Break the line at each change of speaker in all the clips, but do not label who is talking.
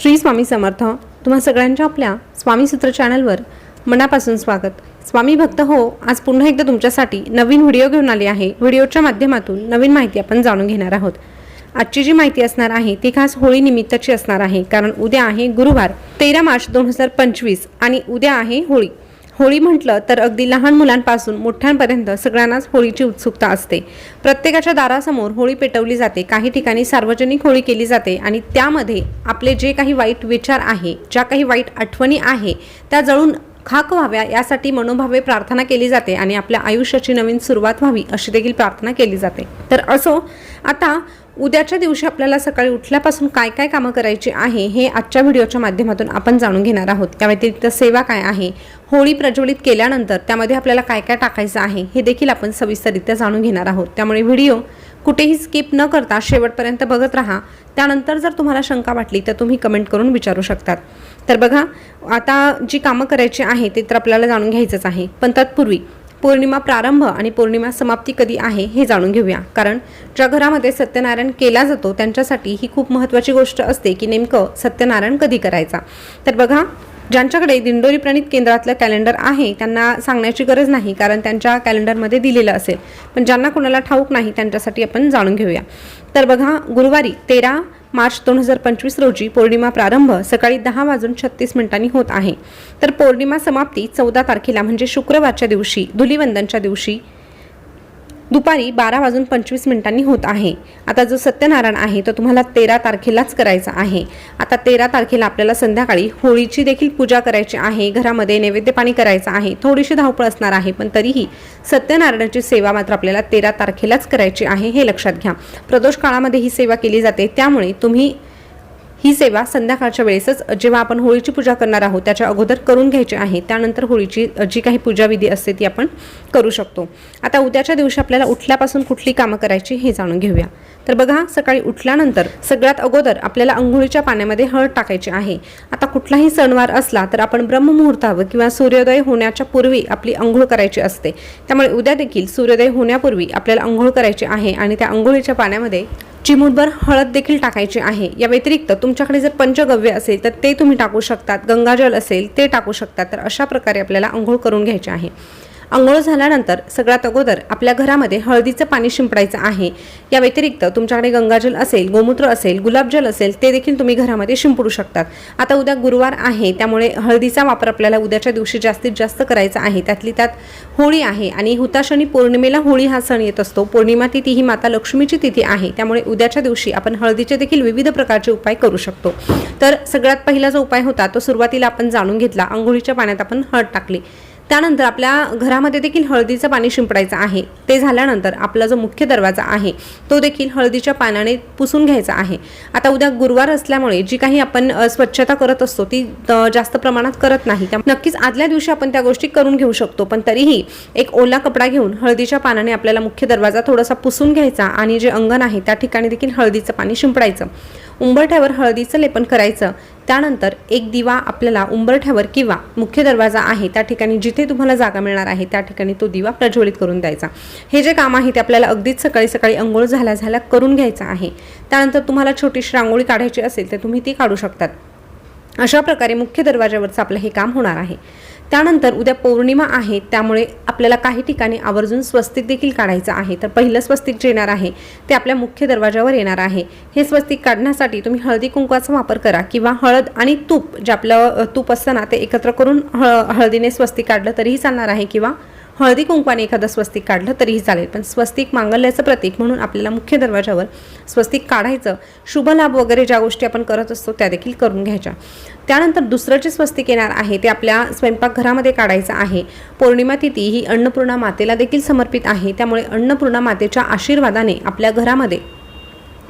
श्री स्वामी समर्थ तुम्हा सगळ्यांच्या आपल्या स्वामी सूत्र चॅनलवर मनापासून स्वागत. स्वामी भक्त हो आज पुन्हा एकदा तुमच्यासाठी नवीन व्हिडिओ घेऊन आले आहे. व्हिडिओच्या माध्यमातून नवीन माहिती आपण जाणून घेणार आहोत. आजची जी माहिती असणार आहे ती खास होळी निमित्ताची असणार आहे कारण उद्या आहे गुरुवार तेरा मार्च दोन हजार पंचवीस आणि उद्या आहे होळी. होळी म्हटलं तर अगदी लहान मुलांपासून मोठ्यांपर्यंत सगळ्यांनाच होळीची उत्सुकता असते. प्रत्येकाच्या दारासमोर होळी पेटवली जाते. काही ठिकाणी सार्वजनिक होळी केली जाते आणि त्यामध्ये आपले जे काही वाईट विचार आहे ज्या काही वाईट आठवणी आहे त्या जळून खाक व्हाव्या यासाठी मनोभावे प्रार्थना केली जाते आणि आपल्या आयुष्याची नवीन सुरुवात व्हावी अशी देखील प्रार्थना केली जाते. तर असो आता उद्याच्या दिवशी आपल्याला सकाळी उठल्यापासून काय काय कामं करायची आहे हे आजच्या व्हिडिओच्या माध्यमातून आपण जाणून घेणार आहोत. त्या व्यतिरिक्त सेवा काय आहे होळी प्रज्वलित केल्यानंतर त्यामध्ये आपल्याला काय काय टाकायचं आहे हे देखील आपण सविस्तररित्या जाणून घेणार आहोत. त्यामुळे व्हिडिओ कुठेही स्किप न करता शेवटपर्यंत बघत राहा. त्यानंतर जर तुम्हाला शंका वाटली तर तुम्ही कमेंट करून विचारू शकतात. तर बघा आता जी कामं करायची आहे ते तर आपल्याला जाणून घ्यायचंच आहे. पण तत्पूर्वी पौर्णिमा प्रारंभ आणि पौर्णिमा समाप्ती कधी आहे हे जाणून घेऊया. कारण ज्या घरामध्ये सत्यनारायण केला जातो त्यांच्यासाठी ही खूप महत्त्वाची गोष्ट असते की नेमकं सत्यनारायण कधी करायचा. तर बघा ज्यांच्याकडे दिंडोरी प्रणित केंद्रातलं कॅलेंडर आहे त्यांना सांगण्याची गरज नाही कारण त्यांच्या कॅलेंडरमध्ये दिलेलं असेल. पण ज्यांना कोणाला ठाऊक नाही त्यांच्यासाठी आपण जाणून घेऊया. तर बघा गुरुवारी तेरा मार्च दोन हजार पंचवीस रोजी पौर्णिमा प्रारंभ सकाळी दहा वाजून छत्तीस मिनिटांनी होत आहे. तर पौर्णिमा समाप्ती चौदा तारखेला म्हणजे शुक्रवारच्या दिवशी धुलिवंदनच्या दिवशी दुपारी बारा वाजून पंचवीस मिनिटांनी होत आहे. आता जो सत्यनारायण आहे तो तुम्हाला तेरा तारखेलाच करायचा आहे. आता तेरा तारखेला आपल्याला संध्याकाळी होळीची देखील पूजा करायची आहे. घरामध्ये नैवेद्य पाणी करायचं आहे. थोडीशी धावपळ असणार आहे पण तरीही सत्यनारायणाची सेवा मात्र आपल्याला तेरा तारखेलाच करायची आहे हे लक्षात घ्या. प्रदोष काळामध्ये ही सेवा केली जाते त्यामुळे तुम्ही ही सेवा संध्याकाळच्या वेळेसच जेव्हा आपण होळीची पूजा करणार आहोत त्याच्या अगोदर करून घ्यायची आहे. त्यानंतर होळीची जी काही पूजाविधी असते ती आपण करू शकतो. आता उद्याच्या दिवशी आपल्याला उठल्यापासून कुठली कामं करायची हे जाणून घेऊया. तर बघा सकाळी उठल्यानंतर सगळ्यात अगोदर आपल्याला अंघोळीच्या पाण्यामध्ये हळद टाकायची आहे. आता कुठलाही सणवार असला तर आपण ब्रह्ममुहूर्तावर किंवा सूर्योदय होण्याच्या पूर्वी आपली अंघोळ करायची असते. त्यामुळे उद्या देखील सूर्योदय होण्यापूर्वी आपल्याला अंघोळ करायची आहे आणि त्या अंघोळीच्या पाण्यामध्ये चिमूटभर हळद देखील टाकायची आहे. या व्यतिरिक्त तुमच्याकडे जर पंचगव्य असेल तर ते तुम्ही टाकू शकतात. गंगाजल असेल ते टाकू शकतात. तर अशा प्रकारे आपल्याला आंघोळ करून घ्यायची आहे. आंघोळ झाल्यानंतर सगळ्यात अगोदर आपल्या घरामध्ये हळदीचं पाणी शिंपडायचं आहे. या व्यतिरिक्त तुमच्याकडे गंगाजल असेल गोमूत्र असेल गुलाबजल असेल ते देखील तुम्ही घरामध्ये शिंपडू शकतात. आता उद्या गुरुवार आहे त्यामुळे हळदीचा वापर आपल्याला उद्याच्या दिवशी जास्तीत जास्त करायचा आहे. त्यातली त्यात होळी आहे आणि हुताशनी पौर्णिमेला होळी हा सण येत असतो. पौर्णिमा तिथी ही माता लक्ष्मीची तिथी आहे. त्यामुळे उद्याच्या दिवशी आपण हळदीचे देखील विविध प्रकारचे उपाय करू शकतो. तर सगळ्यात पहिला जो उपाय होता तो सुरुवातीला आपण जाणून घेतला. आंघोळीच्या पाण्यात आपण हळद टाकली. त्यानंतर आपल्या घरामध्ये देखील हळदीचं पाणी शिंपडायचं आहे. ते झाल्यानंतर आपला जो मुख्य दरवाजा आहे तो देखील हळदीच्या पाण्याने पुसून घ्यायचा आहे. आता उद्या गुरुवार असल्यामुळे जी काही आपण स्वच्छता करत असतो ती जास्त प्रमाणात करत नाही. त्या नक्कीच आदल्या दिवशी आपण त्या गोष्टी करून घेऊ शकतो पण तरीही एक ओला कपडा घेऊन हळदीच्या पानाने आपल्याला मुख्य दरवाजा थोडासा पुसून घ्यायचा आणि जे अंगण आहे त्या ठिकाणी देखील हळदीचं पाणी शिंपडायचं. उंबरठ्यावर हळदीचं लेपन करायचं. त्यानंतर एक दिवा आपल्याला उंबरठ्यावर किंवा मुख्य दरवाजा आहे त्या ठिकाणी जिथे तुम्हाला जागा मिळणार आहे त्या ठिकाणी तो दिवा प्रज्वलित करून द्यायचा. हे जे काम आहे ते आपल्याला अगदीच सकाळी सकाळी अंघोळ झाल्या झाल्या करून घ्यायचं आहे. त्यानंतर तुम्हाला छोटीशी रांगोळी काढायची असेल तर तुम्ही ती काढू शकतात. अशा प्रकारे मुख्य दरवाजावरचं आपलं हे काम होणार आहे. त्यानंतर उद्या पौर्णिमा आहे त्यामुळे आपल्याला काही ठिकाणी आवर्जून स्वस्तिक देखील काढायचं आहे. तर पहिलं स्वस्तिक जे येणार आहे ते आपल्या मुख्य दरवाजावर येणार आहे. हे स्वस्तिक काढण्यासाठी तुम्ही हळदी कुंकवाचा वापर करा किंवा हळद आणि तूप जे आपलं तूप असतं ना ते एकत्र करून हळ हळदीने स्वस्तिक काढलं तरीही चालणार आहे किंवा हळदी कुंकवाने एखादं स्वस्तिक काढलं तरीही चालेल. पण स्वस्तिक मांगल्याचं प्रतीक म्हणून आपल्याला मुख्य दरवाजावर स्वस्तिक काढायचं शुभ लाभ वगैरे ज्या गोष्टी आपण करत असतो त्या देखील करून घ्यायच्या. त्यानंतर दुसरं जे स्वस्तिक येणार आहे ते आपल्या स्वयंपाकघरामध्ये काढायचं आहे. पौर्णिमा तिथी ही अन्नपूर्णा मातेला देखील समर्पित आहे. त्यामुळे अन्नपूर्णा मातेच्या आशीर्वादाने आपल्या घरामध्ये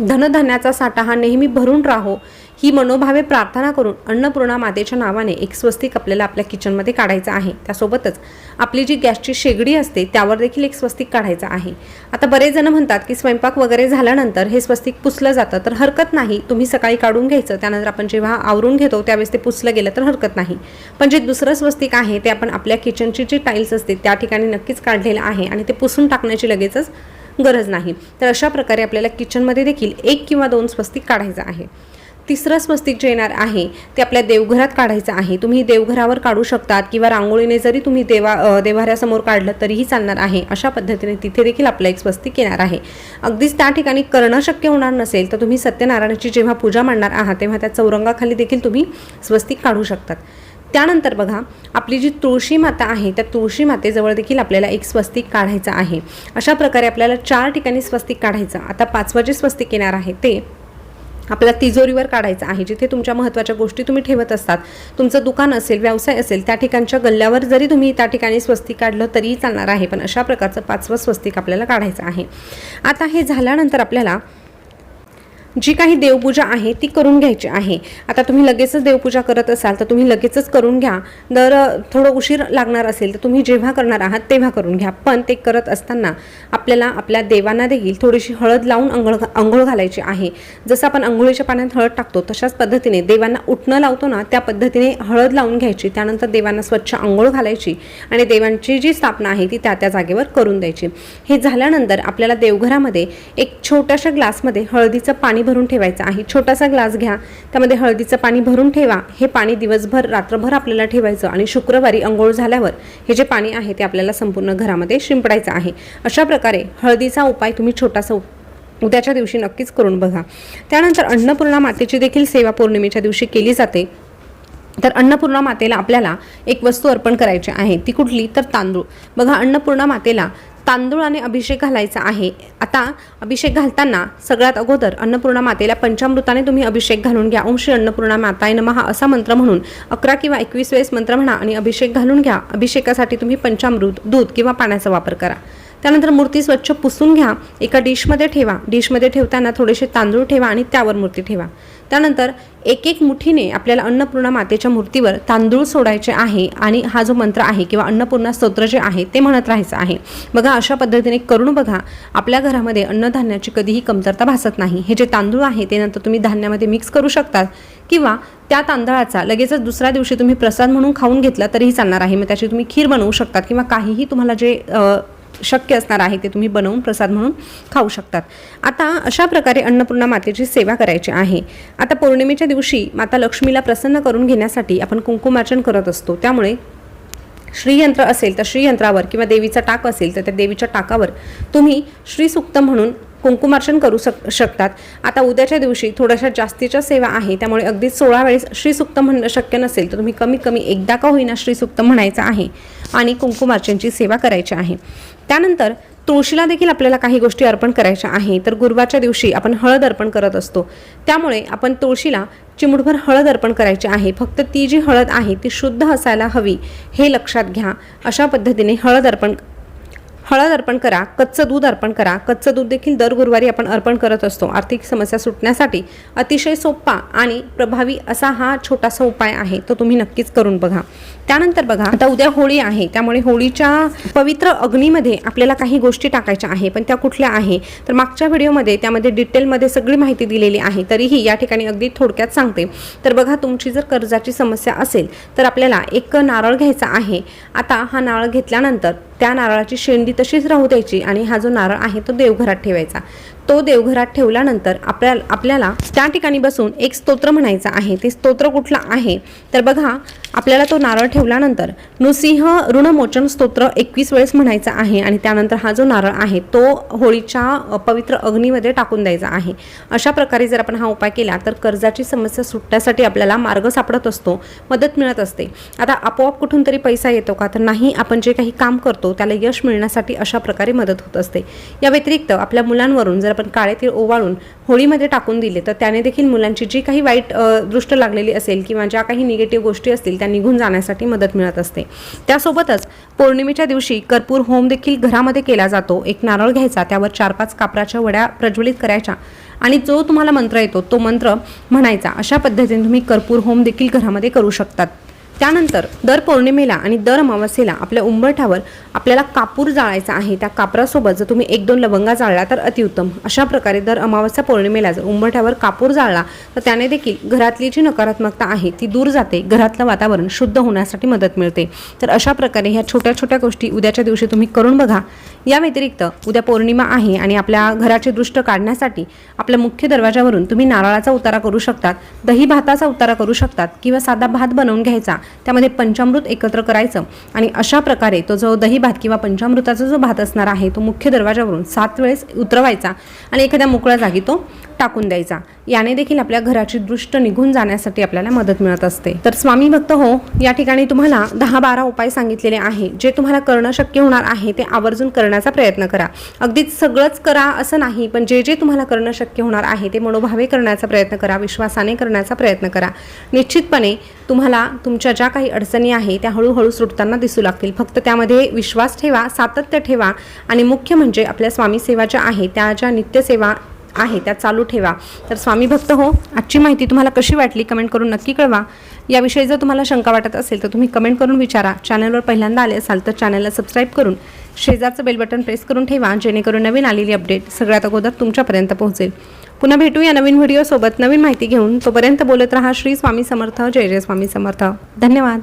धनधान्याचा साठा हा नेहमी भरून राहो. ही मनोभावे प्रार्थना करून अन्नपूर्णा मातेच्या नावाने एक स्वस्तिक आपल्याला आपल्या किचनमध्ये काढायचं आहे. त्यासोबतच आपली जी गॅसची शेगडी असते त्यावर देखील एक स्वस्तिक काढायचं आहे. आता बरेच जण म्हणतात की स्वयंपाक वगैरे झाल्यानंतर हे स्वस्तिक पुसलं जातं तर हरकत नाही. तुम्ही सकाळी काढून घ्यायचं त्यानंतर आपण जेव्हा आवरून घेतो त्यावेळेस ते पुसलं गेलं तर हरकत नाही. पण जे दुसरं स्वस्तिक आहे ते आपण आपल्या किचनची जी टाईल्स असते त्या ठिकाणी नक्कीच काढलेलं आहे आणि ते पुसून टाकण्याची लगेचच गरज नाही. तर अशा प्रकारे आपल्याला किचनमध्ये देखील एक किंवा दोन स्वस्तिक काढायचं आहे. तिसरं स्वस्तिक जे येणार आहे ते आपल्या देवघरात काढायचं आहे. तुम्ही देवघरावर काढू शकतात किंवा रांगोळीने जरी तुम्ही देवा देवाऱ्यासमोर काढलं तरीही चालणार आहे. अशा पद्धतीने तिथे देखील आपलं एक स्वस्तिक येणार आहे. अगदीच त्या ठिकाणी करणं शक्य होणार नसेल तर तुम्ही सत्यनारायणाची जेव्हा पूजा मांडणार आहात तेव्हा त्या चौरंगाखाली देखील तुम्ही स्वस्तिक काढू शकतात. त्यानंतर बघा आपली जी तुळशी माता आहे त्या तुळशी मातेजवळ देखील आपल्याला एक स्वस्तिक काढायचं आहे. अशा प्रकारे आपल्याला चार ठिकाणी स्वस्तिक काढायचं. आता पाचवं जे स्वस्तिक येणार आहे ते आपल्याला तिजोरीवर काढायचं आहे. जिथे तुमच्या महत्त्वाच्या गोष्टी तुम्ही ठेवत असतात तुमचं दुकान असेल व्यवसाय असेल त्या ठिकाणच्या गल्ल्यावर जरी तुम्ही त्या ठिकाणी स्वस्तिक काढलं तरीही चालणार आहे. पण अशा प्रकारचं पाचवं स्वस्तिक आपल्याला काढायचं आहे. आता हे झाल्यानंतर आपल्याला जी काही देवपूजा आहे ती करून घ्यायची आहे. आता तुम्ही लगेचच देवपूजा करत असाल तर तुम्ही लगेचच करून घ्या. दर थोडं उशीर लागणार असेल तर तुम्ही जेव्हा करणार आहात तेव्हा करून घ्या. पण ते करत असताना आपल्याला आपल्या देवांना देखील थोडीशी हळद लावून अंघोळ अंघोळ घालायची आहे. जसं आपण अंघोळीच्या पाण्यात हळद टाकतो तशाच पद्धतीने देवांना उठणं लावतो ना त्या पद्धतीने हळद लावून घ्यायची. त्यानंतर देवांना स्वच्छ अंघोळ घालायची आणि देवांची जी स्थापना आहे ती त्या त्या जागेवर करून द्यायची. हे झाल्यानंतर आपल्याला देवघरामध्ये एक छोट्याशा ग्लासमध्ये हळदीचं पाणी भरून ठेवायचं आहे. छोटासा ग्लास घ्या. त्यामध्ये हळदीचं पाणी भरून ठेवा. हे पाणी दिवसभर रात्रभर आपल्याला ठेवायचं आणि शुक्रवारी अंघोळ झाल्यावर हे जे पाणी आहे ते आपल्याला संपूर्ण घरामध्ये शिंपडायचं आहे. अशा प्रकारे हळदीचा उपाय तुम्ही छोटासा उद्याच्या दिवशी नक्कीच करून बघा. त्यानंतर अन्नपूर्णा मातेची देखील सेवा पौर्णिमेच्या दिवशी केली जाते. तर अन्नपूर्णा मातेला आपल्याला एक वस्तू अर्पण करायची आहे. ती कुठली? तर तांदूळ. बघा अन्नपूर्णा मातेला तांदूळाने अभिषेक घालायचा आहे. आता अभिषेक घालताना सगळ्यात अगोदर अन्नपूर्णा मातेला पंचामृताने तुम्ही अभिषेक घालून घ्या. ओम अन्नपूर्णा माताय नमहा असा मंत्र म्हणून अकरा किंवा एकवीस वेळेस मंत्र म्हणा आणि अभिषेक घालून घ्या. अभिषेकासाठी तुम्ही पंचामृत दूध किंवा पाण्याचा वापर करा. त्यानंतर मूर्ती स्वच्छ पुसून घ्या. एका डिशमध्ये ठेवा. डिशमध्ये ठेवताना थोडेसे तांदूळ ठेवा आणि त्यावर मूर्ती ठेवा. त्यानंतर एक एक मुठीने आपल्याला अन्नपूर्णा मातेच्या मूर्तीवर तांदूळ सोडायचे आहे आणि हा जो मंत्र आहे किंवा अन्नपूर्णा स्तोत्र जे आहे ते म्हणत राहायचं आहे. बघा अशा पद्धतीने करून बघा आपल्या घरामध्ये अन्नधान्याची कधीही कमतरता भासत नाही. हे जे तांदूळ आहे ते नंतर तुम्ही धान्यामध्ये मिक्स करू शकतात किंवा त्या तांदळाचा लगेचच दुसऱ्या दिवशी तुम्ही प्रसाद म्हणून खाऊन घेतला तरीही चालणार आहे. मग त्याची तुम्ही खीर बनवू शकतात किंवा काहीही तुम्हाला जे शक्य असणार आहे ते तुम्ही बनवून प्रसाद म्हणून खाऊ शकतात. आता अशा प्रकारे अन्नपूर्णा मातेची सेवा करायची आहे. आता पौर्णिमेच्या दिवशी माता लक्ष्मीला प्रसन्न करून घेण्यासाठी आपण कुंकुमार्चन करत असतो. त्यामुळे श्रीयंत्र असेल तर श्रीयंत्रावर किंवा देवीचा टाक असेल तर त्या देवीच्या टाकावर तुम्ही श्रीसुक्त म्हणून कुंकुमार्चन करू शक शकतात. आता उद्याच्या दिवशी थोड्याशा जास्तीच्या सेवा आहे त्यामुळे अगदी सोळा वेळेस श्रीसुक्त म्हणणं शक्य नसेल तर तुम्ही कमी कमी एकदा का होईना श्रीसुक्त म्हणायचं आहे आणि कुंकुमार्चनची सेवा करायची आहे. त्यानंतर तुळशीला देखील आपल्याला काही गोष्टी अर्पण करायच्या आहे तर गुरुवारच्या दिवशी आपण हळद अर्पण करत असतो. त्यामुळे आपण तुळशीला चिमुटभर हळद अर्पण करायची आहे. फक्त ती जी हळद आहे ती शुद्ध असायला हवी हे लक्षात घ्या. अशा पद्धतीने हळद अर्पण हळद अर्पण करा कच्चं दूध अर्पण करा. कच्चं दूध देखील दर गुरुवारी आपण अर्पण करत असतो. आर्थिक समस्या सुटण्यासाठी अतिशय सोपा आणि प्रभावी असा हा छोटासा उपाय आहे तो तुम्ही नक्कीच करून बघा. त्यानंतर बघा आता उद्या होळी आहे त्यामुळे होळीच्या पवित्र अग्नीमध्ये आपल्याला काही गोष्टी टाकायच्या आहे पण त्या कुठल्या आहे? तर मागच्या व्हिडिओमध्ये त्यामध्ये डिटेलमध्ये सगळी माहिती दिलेली आहे तरीही या ठिकाणी अगदी थोडक्यात सांगते. तर बघा तुमची जर कर्जाची समस्या असेल तर आपल्याला एक नारळ घ्यायचा आहे. आता हा नारळ घेतल्यानंतर त्या नारळाची शेंडी तशीच राहू द्यायची आणि हा जो नारळ आहे तो देवघरात ठेवायचा. तो देवघरात ठेवल्यानंतर आपल्या आपल्याला त्या ठिकाणी बसून एक स्तोत्र म्हणायचं आहे. ते स्तोत्र कुठलं आहे? तर बघा आपल्याला तो नारळ ठेवल्यानंतर नृसिंह ऋणमोचन स्तोत्र एकवीस वेळेस म्हणायचा आहे आणि त्यानंतर हा जो नारळ आहे तो होळीच्या पवित्र अग्नीमध्ये टाकून द्यायचा आहे. अशा प्रकारे जर आपण हा उपाय केला तर कर्जाची समस्या सुटण्यासाठी आपल्याला मार्ग सापडत असतो मदत मिळत असते. आता आपोआप कुठून तरी पैसा येतो का? तर नाही आपण जे काही काम करतो त्याला यश मिळण्यासाठी अशा प्रकारे मदत होत असते. या व्यतिरिक्त आपल्या मुलांवरून जर आपण काळे तीळ ओवाळून होळीमध्ये टाकून दिले तर त्याने देखील मुलांची जी काही वाईट दृष्ट लागलेली असेल किंवा ज्या काही निगेटिव्ह गोष्टी असतील त्या निघून जाण्यासाठी मदत मिळत असते. त्यासोबतच पौर्णिमेच्या दिवशी कर्पूर होम देखील घरामध्ये केला जातो. एक नारळ घ्यायचा त्यावर चार पाच कापराच्या वड्या प्रज्वलित करायच्या आणि जो तुम्हाला मंत्र येतो तो मंत्र म्हणायचा. अशा पद्धतीने तुम्ही कर्पूर होम देखील घरामध्ये करू शकतात. त्यानंतर दर पौर्णिमेला आणि दर अमावस्येला आपल्या उंबरठ्यावर आपल्याला कापूर जाळायचा आहे. त्या कापरासोबत जर तुम्ही एक दोन लवंगा जाळला तर अतिउत्तम. अशा प्रकारे दर अमावस्या पौर्णिमेला जर उंबरठ्यावर कापूर जाळला तर त्याने देखील घरातली जी नकारात्मकता आहे ती दूर जाते. घरातलं वातावरण शुद्ध होण्यासाठी मदत मिळते. तर अशा प्रकारे ह्या छोट्या छोट्या गोष्टी उद्याच्या दिवशी तुम्ही करून बघा. या व्यतिरिक्त उद्या पौर्णिमा आहे आणि आपल्या घराचे दृष्ट काढण्यासाठी आपल्या मुख्य दरवाजावरून तुम्ही नारळाचा उतारा करू शकतात दही भाताचा उतारा करू शकतात किंवा साधा भात बनवून घ्यायचा. त्यामध्ये पंचामृत एकत्र करायचं. आणि अशा प्रकारे तो जो दही भात किंवा पंचामृताचा जो भात असणार आहे तो मुख्य दरवाजावरून सात वेळेस उतरवायचा. आणि एखाद्या मोकळ्या जागी तो टाकून द्यायचा. याने देखील आपल्या घराची दृष्ट निघून जाण्यासाठी आपल्याला मदत मिळत असते. तर स्वामी भक्त हो या ठिकाणी तुम्हाला दहा बारा उपाय सांगितलेले आहे. जे तुम्हाला करणं शक्य होणार आहे ते आवर्जून करण्याचा प्रयत्न करा. अगदीच सगळंच करा असं नाही पण जे जे तुम्हाला करणं शक्य होणार आहे ते मनोभावे करण्याचा प्रयत्न करा विश्वासाने करण्याचा प्रयत्न करा. निश्चितपणे तुम्हाला तुमच्या ज्या काही अडचणी आहे त्या हळूहळू सुटताना दिसू लागतील. फक्त त्यामध्ये विश्वास ठेवा सातत्य ठेवा आणि मुख्य म्हणजे आपल्या स्वामी सेवा ज्या आहे त्या ज्या नित्यसेवा आहे त्या चालू ठेवा. तर स्वामी भक्त हो आजची माहिती तुम्हाला कशी वाटली कमेंट करून नक्की कळवा. याविषयी जर तुम्हाला शंका वाटत असेल तर तुम्ही कमेंट करून विचारा. चॅनलवर पहिल्यांदा आले असाल तर चॅनलला सबस्क्राईब करून शेजारचं बेल बटन प्रेस करून ठेवा जेणेकरून नवीन आलेली अपडेट सगळ्यात अगोदर तुमच्यापर्यंत पोहोचेल. पुन्हा भेटू या नवीन व्हिडिओसोबत. नवीन माहिती घेऊन तोपर्यंत बोलत रहा. श्री स्वामी समर्थ. जय जय स्वामी समर्थ. धन्यवाद.